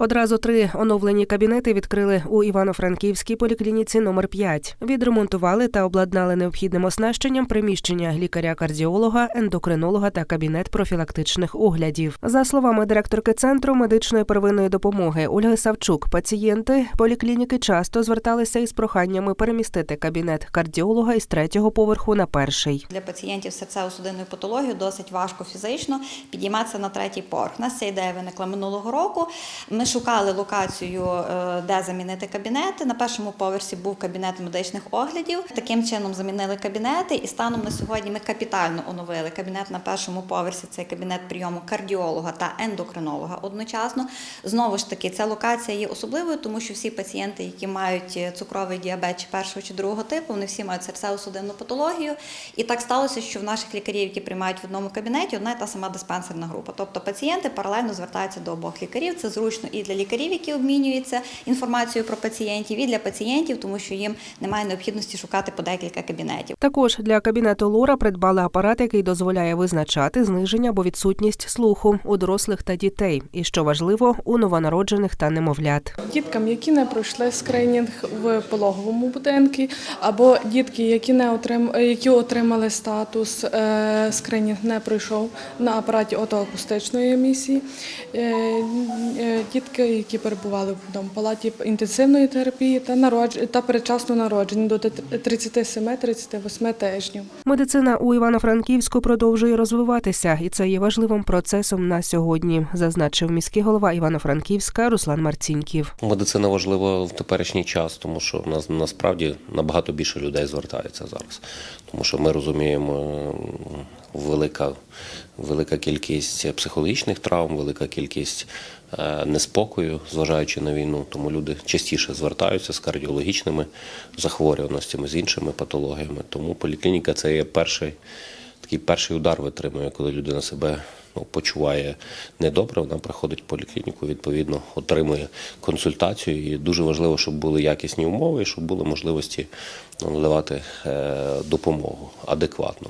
Одразу три оновлені кабінети відкрили у Івано-Франківській поліклініці номер 5 Відремонтували та обладнали необхідним оснащенням приміщення лікаря-кардіолога, ендокринолога та кабінет профілактичних оглядів. За словами директорки центру медичної первинної допомоги Ольги Савчук, пацієнти поліклініки часто зверталися із проханнями перемістити кабінет кардіолога із третього поверху на перший. Для пацієнтів з серцево-судинною патологією досить важко фізично підійматися на третій поверх. У нас ця ідея виникла минулого року. Ми шукали локацію, е, де замінити кабінети. На першому поверсі був кабінет медичних оглядів. Таким чином замінили кабінети, і станом на сьогодні ми капітально оновили кабінет на першому поверсі. Це кабінет прийому кардіолога та ендокринолога одночасно. Знову ж таки, ця локація є особливою, тому що всі пацієнти, які мають е, цукровий діабет чи першого чи другого типу, вони всі мають серцево-судинну патологію. І так сталося, що в наших лікарів, які приймають в одному кабінеті, одна і та сама диспансерна група. Тобто пацієнти паралельно звертаються до обох лікарів. Це зручно для лікарів, які обмінюються інформацією про пацієнтів, і для пацієнтів, тому що їм немає необхідності шукати по декілька кабінетів. Також для кабінету Лора придбали апарат, який дозволяє визначати зниження або відсутність слуху у дорослих та дітей, і що важливо, у новонароджених та немовлят. Діткам, які не пройшли скринінг в пологовому будинку, або дітки, які не отрим... які отримали статус е, скринінг, не пройшов на апараті отоакустичної емісії. Е, е, дітки, які перебували в одному палаті інтенсивної терапії та народж... та передчасно народжені до 37-38 тижнів. Медицина у Івано-Франківську продовжує розвиватися, і це є важливим процесом на сьогодні, зазначив міський голова Івано-Франківська Руслан Марцінків. Медицина важлива в теперішній час, тому що в нас насправді набагато більше людей звертається зараз. Тому що ми розуміємо велика, велика кількість психологічних травм, велика кількість неспокою, зважаючи на війну. Тому люди частіше звертаються з кардіологічними захворюваностями, з іншими патологіями. Тому поліклініка це є перший такий перший удар витримує, коли людина себе ну, почуває недобре, вона приходить в поліклініку, відповідно, отримує консультацію. І дуже важливо, щоб були якісні умови і щоб були можливості надавати е, допомогу адекватно.